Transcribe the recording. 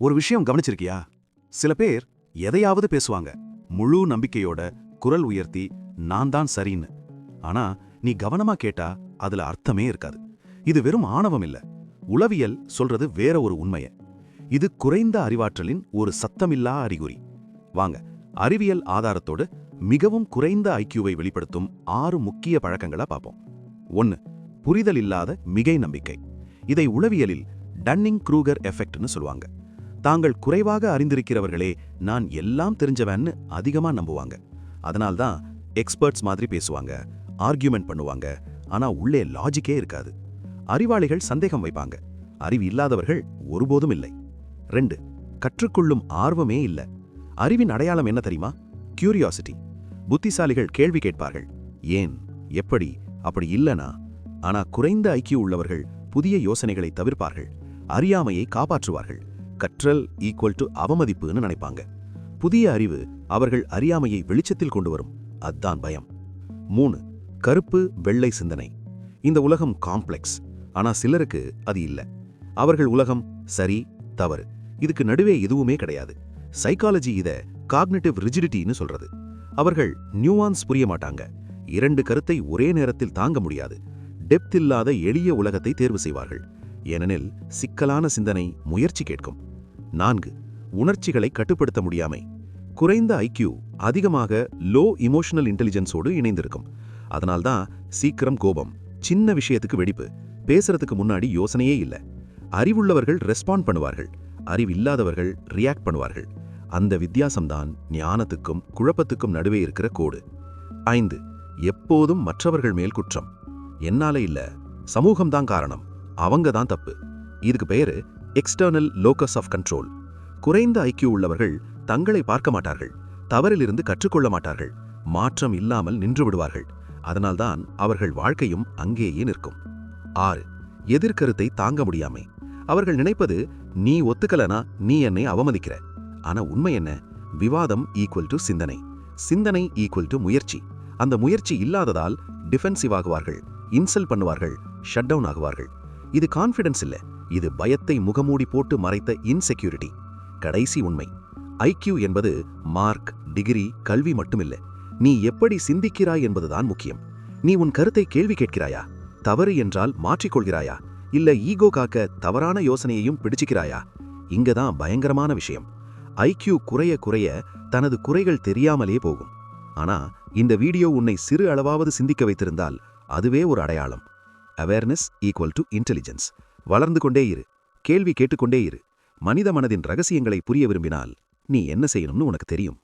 ஒரு விஷயம் கவனிச்சிருக்கியா? சில பேர் எதையாவது பேசுவாங்க. முழு நம்பிக்கையோட குரல் உயர்த்தி நான் தான் சரின்னு. ஆனா நீ கவனமா கேட்டா அதுல அர்த்தமே இருக்காது. இது வெறும் ஆணவம் இல்ல. உளவியல் சொல்றது வேற ஒரு உண்மைய. இது குறைந்த அறிவாற்றலின் ஒரு சத்தமில்லா அறிகுறி. வாங்க அறிவியல் ஆதாரத்தோடு மிகவும் குறைந்த ஐக்கியூவை வெளிப்படுத்தும் ஆறு முக்கிய பழக்கங்களை பார்ப்போம். ஒன்னு புரிதல் இல்லாத மிகை நம்பிக்கை. இதை உளவியலில் டன்னிங் க்ரூகர் எஃபெக்ட்னு சொல்லுவாங்க. தாங்கள் குறைவாக அறிந்திருக்கிறவர்களே நான் எல்லாம் தெரிஞ்சவன்னு அதிகமா நம்புவாங்க. அதனால்தான் எக்ஸ்பர்ட்ஸ் மாதிரி பேசுவாங்க ஆர்கியூமெண்ட் பண்ணுவாங்க ஆனா உள்ளே லாஜிக்கே இருக்காது. அறிவாளிகள் சந்தேகம் வைப்பாங்க. அறிவு இல்லாதவர்கள் ஒருபோதும் இல்லை. ரெண்டு கற்றுக்கொள்ளும் ஆர்வமே இல்ல. அறிவின் அடையாளம் என்ன தெரியுமா? கியூரியாசிட்டி புத்திசாலிகள் கேள்வி கேட்பார்கள். ஏன்? எப்படி? அப்படி இல்லனா? ஆனா குறைந்த ஐக்கியம் உள்ளவர்கள் புதிய யோசனைகளை தவிர்ப்பார்கள். அறியாமையை காப்பாற்றுவார்கள். கற்றல் ஈக்குவல் டு அவமதிப்புன்னு நினைப்பாங்க. புதிய அறிவு அவர்கள் அறியாமையை வெளிச்சத்தில் கொண்டு வரும். அதுதான் பயம். மூணு கருப்பு வெள்ளை சிந்தனை. இந்த உலகம் காம்ப்ளெக்ஸ் ஆனா சிலருக்கு அது இல்லை. அவர்கள் உலகம் சரி தவறு. இதுக்கு நடுவே எதுவுமே கிடையாது. சைக்காலஜி இதை காக்னேட்டிவ் ரிஜிடிட்டின்னு சொல்றது. அவர்கள் நியூவான்ஸ் புரிய மாட்டாங்க. இரண்டு கருத்தை ஒரே நேரத்தில் தாங்க முடியாது. டெப்த் இல்லாத எளிய உலகத்தை தேர்வு செய்வார்கள். ஏனெனில் சிக்கலான சிந்தனை முயற்சி கேட்கும். நான்கு உணர்ச்சிகளை கட்டுப்படுத்த முடியாமை. குறைந்த ஐக்கியூ அதிகமாக லோ இமோஷனல் இன்டெலிஜென்ஸோடு இணைந்திருக்கும். அதனால்தான் சீக்கிரம் கோபம் சின்ன விஷயத்துக்கு வெடிப்பு பேசுறதுக்கு முன்னாடி யோசனையே இல்ல. அறிவுள்ளவர்கள் ரெஸ்பாண்ட் பண்ணுவார்கள். அறிவில்லாதவர்கள் ரியாக்ட் பண்ணுவார்கள். அந்த வித்தியாசம்தான் ஞானத்துக்கும் குழப்பத்துக்கும் நடுவே இருக்கிற கோடு. ஐந்து எப்போதும் மற்றவர்கள் மேல் குற்றம். என்னால இல்ல. சமூகம்தான் காரணம். அவங்க தான் தப்பு. இதுக்கு பேரு எக்ஸ்டர்னல் லோக்கஸ் ஆஃப் கண்ட்ரோல் குறைந்த ஐக்கிய உள்ளவர்கள் தங்களை பார்க்க மாட்டார்கள் தவறிலிருந்து கற்றுக்கொள்ள மாட்டார்கள் மாற்றம் இல்லாமல் நின்று விடுவார்கள். அதனால்தான் அவர்கள் வாழ்க்கையும் அங்கேயே நிற்கும். ஆறு எதிர்கருத்தை தாங்க முடியாமை. அவர்கள் நினைப்பது நீ ஒத்துக்கலனா நீ என்னை அவமதிக்கிற. ஆனா உண்மை என்ன? விவாதம் ஈக்குவல் டு சிந்தனை. சிந்தனை ஈக்குவல் டு முயற்சி. அந்த முயற்சி இல்லாததால் டிஃபென்சிவ் ஆகுவார்கள் இன்சல்ட் பண்ணுவார்கள் ஷட் டவுன் ஆகுவார்கள். இது கான்ஃபிடன்ஸ் இல்ல. இது பயத்தை முகமூடி போட்டு மறைத்த இன்செக்யூரிட்டி கடைசி உண்மை. ஐக்கியூ என்பது மார்க் டிகிரி கல்வி மட்டுமில்ல. நீ எப்படி சிந்திக்கிறாய் என்பதுதான் முக்கியம். நீ உன் கருத்தை கேள்வி கேட்கிறாயா? தவறு என்றால் மாற்றிக்கொள்கிறாயா? இல்ல ஈகோ காக்க தவறான யோசனையையும் பிடிச்சுக்கிறாயா? இங்கதான் பயங்கரமான விஷயம். ஐக்கியூ குறைய குறைய தனது குறைகள் தெரியாமலே போகும். ஆனா இந்த வீடியோ உன்னை சிறு அளவாவது சிந்திக்க வைத்திருந்தால் அதுவே ஒரு அடையாளம். அவேர்னஸ் ஈக்குவல் டு இன்டெலிஜென்ஸ் வளர்ந்து கொண்டே இரு. கேள்வி கேட்டுக்கொண்டே இரு. மனித மனதின் ரகசியங்களை புரிய விரும்பினால் நீ என்ன செய்யணும்னு உனக்கு தெரியும்.